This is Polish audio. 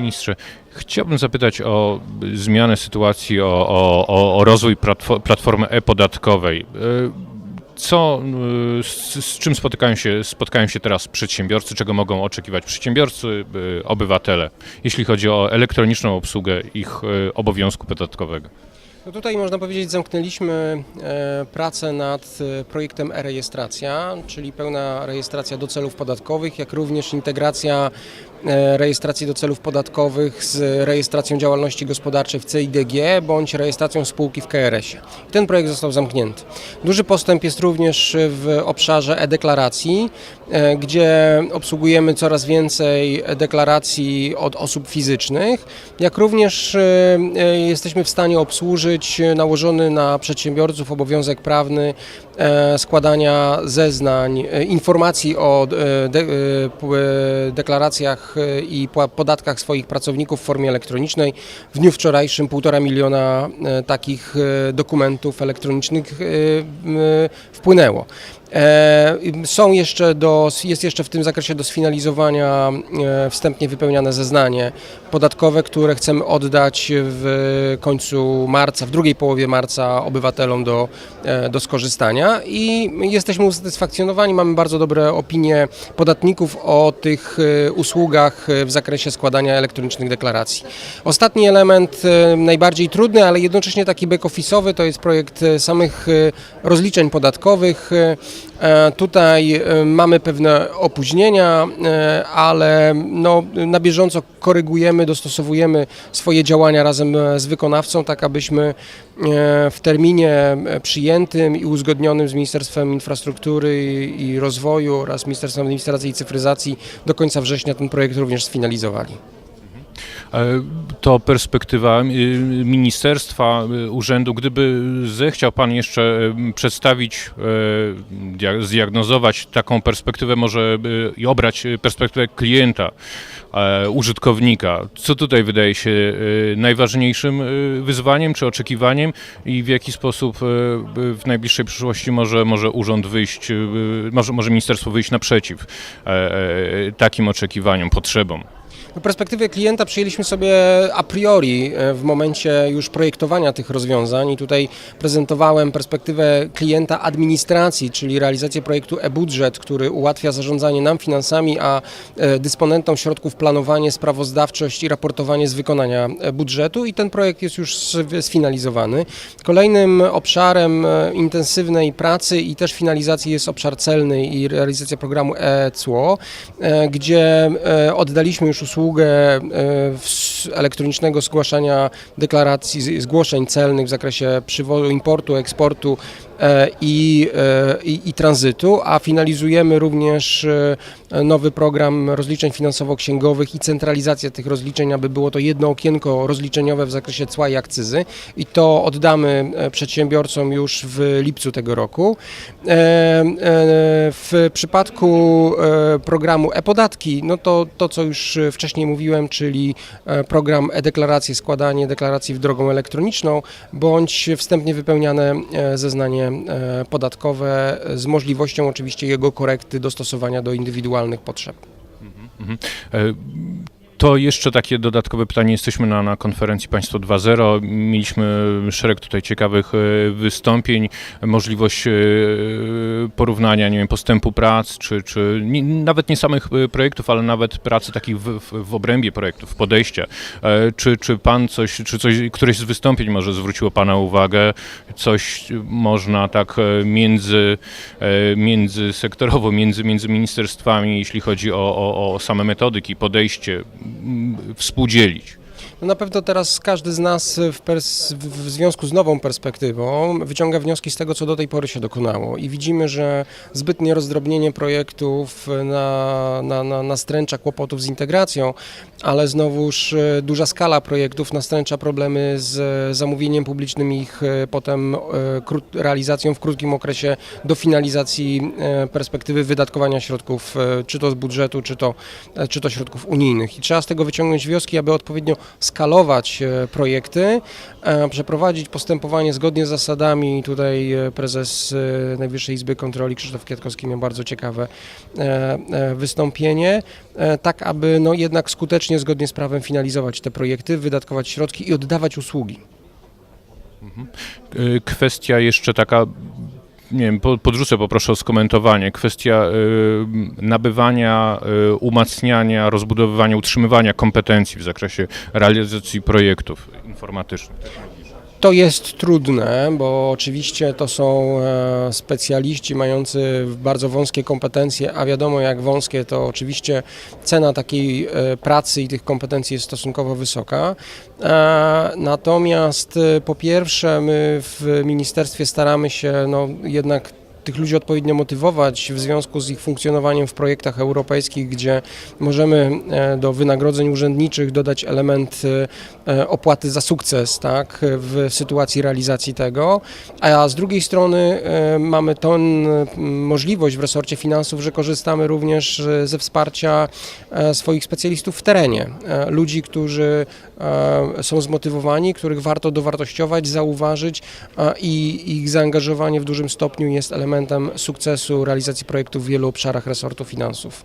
ministrze, chciałbym zapytać o zmianę sytuacji, o, o, o, rozwój platfo- platformy e-podatkowej. E, Co, y, z, z czym spotykają się, spotkają się teraz przedsiębiorcy, czego mogą oczekiwać przedsiębiorcy, y, obywatele, jeśli chodzi o elektroniczną obsługę ich obowiązku podatkowego? No tutaj można powiedzieć, zamknęliśmy e, pracę nad e, projektem e-rejestracja, czyli pełna rejestracja do celów podatkowych, jak również integracja e, rejestracji do celów podatkowych z rejestracją działalności gospodarczej w CIDG bądź rejestracją spółki w KRS-ie. Ten projekt został zamknięty. Duży postęp jest również w obszarze e-deklaracji, e, gdzie obsługujemy coraz więcej deklaracji od osób fizycznych, jak również e, e, jesteśmy w stanie obsłużyć nałożony na przedsiębiorców obowiązek prawny e, składania zeznań, e, informacji o e, e, e, deklaracjach e, i podatkach swoich pracowników w formie elektronicznej. W dniu wczorajszym półtora miliona e, takich e, dokumentów elektronicznych wpłynęło. Są jeszcze do, jest jeszcze w tym zakresie do sfinalizowania wstępnie wypełniane zeznanie podatkowe, które chcemy oddać w końcu marca, w drugiej połowie marca obywatelom do, do skorzystania i jesteśmy usatysfakcjonowani, mamy bardzo dobre opinie podatników o tych e, usługach e, w zakresie składania elektronicznych deklaracji. Ostatni element, e, najbardziej trudny, ale jednocześnie taki back-office'owy, to jest projekt e, samych rozliczeń podatkowych. Tutaj mamy pewne opóźnienia, ale no, na bieżąco korygujemy, dostosowujemy swoje działania razem z wykonawcą, tak abyśmy w terminie przyjętym i uzgodnionym z Ministerstwem Infrastruktury i Rozwoju oraz Ministerstwem Administracji i Cyfryzacji do końca września ten projekt również sfinalizowali. E, To perspektywa y, ministerstwa, y, urzędu. Gdyby zechciał Pan jeszcze przedstawić, dia- zdiagnozować taką perspektywę, może i obrać perspektywę klienta, e, użytkownika, co tutaj wydaje się najważniejszym wyzwaniem czy oczekiwaniem i w jaki sposób w najbliższej przyszłości może, może urząd wyjść, może, może ministerstwo wyjść naprzeciw e, e, takim oczekiwaniom, potrzebom? Perspektywę klienta przyjęliśmy sobie a priori e, w momencie już projektowania tych rozwiązań i tutaj prezentowałem perspektywę klienta administracji, czyli realizację projektu e-budżet, który ułatwia zarządzanie nam finansami, a e, dysponentom środków planowanie, sprawozdawczość i raportowanie z wykonania budżetu i ten projekt jest już sfinalizowany. Kolejnym obszarem e, intensywnej pracy i też finalizacji jest obszar celny i realizacja programu e-CLO, e, gdzie oddaliśmy już usługę e, elektronicznego zgłaszania deklaracji, zgłoszeń celnych w zakresie przywozu, importu, eksportu i, e, i, i tranzytu, a finalizujemy również e, nowy program rozliczeń finansowo-księgowych i centralizację tych rozliczeń, aby było to jedno okienko rozliczeniowe w zakresie cła i akcyzy i to oddamy e, przedsiębiorcom już w lipcu tego roku. E, e, W przypadku e, programu e-podatki, no to to, co już e, wcześniej mówiłem, czyli e, program e-deklaracje, składanie deklaracji w drogą elektroniczną, bądź wstępnie wypełniane e, zeznanie e, podatkowe z możliwością oczywiście jego korekty, dostosowania do indywidualnych potrzeb. E, To jeszcze takie dodatkowe pytanie. Jesteśmy na, na konferencji Państwo 2.0. Mieliśmy szereg tutaj ciekawych e, wystąpień, możliwość e, porównania, nie wiem, postępu prac, czy, czy nie, nawet nie samych e, projektów, ale nawet pracy takich w, w, w obrębie projektów, podejścia. Czy, czy Pan coś, czy coś, któreś z wystąpień może zwróciło Pana uwagę, coś można tak między, międzysektorowo, między, między ministerstwami, jeśli chodzi o, o, o same metodyki, podejście, współdzielić. No na pewno teraz każdy z nas w, w związku z nową perspektywą wyciąga wnioski z tego, co do tej pory się dokonało i widzimy, że zbytnie rozdrobnienie projektów na, na, na, nastręcza kłopotów z integracją, ale znowuż e, duża skala projektów nastręcza problemy z zamówieniem publicznym i ich e, potem e, realizacją w krótkim okresie do finalizacji perspektywy wydatkowania środków, czy to z budżetu, czy to, czy to środków unijnych. I trzeba z tego wyciągnąć wnioski, aby odpowiednio skalować e, projekty, e, przeprowadzić postępowanie zgodnie z zasadami. Tutaj e, prezes Najwyższej Izby Kontroli Krzysztof Kwiatkowski miał bardzo ciekawe wystąpienie, tak aby no, jednak skutecznie, zgodnie z prawem finalizować te projekty, wydatkować środki i oddawać usługi. Y, Kwestia jeszcze taka, nie wiem, po- podrzucę, poproszę o skomentowanie. Kwestia y, nabywania, y, umacniania, rozbudowywania, utrzymywania kompetencji w zakresie realizacji projektów informatycznych. To jest trudne, bo oczywiście to są e, specjaliści mający bardzo wąskie kompetencje, a wiadomo jak wąskie, to oczywiście cena takiej e, pracy i tych kompetencji jest stosunkowo wysoka. E, Natomiast po pierwsze my w ministerstwie staramy się no, jednak tych ludzi odpowiednio motywować w związku z ich funkcjonowaniem w projektach europejskich, gdzie możemy e, do wynagrodzeń urzędniczych dodać element e, e, opłaty za sukces, tak, w sytuacji realizacji tego, a z drugiej strony mamy tą możliwość w resorcie finansów, że korzystamy również ze wsparcia swoich specjalistów w terenie, ludzi, którzy są zmotywowani, których warto dowartościować, zauważyć i ich zaangażowanie w dużym stopniu jest elementem sukcesu realizacji projektów w wielu obszarach resortu finansów.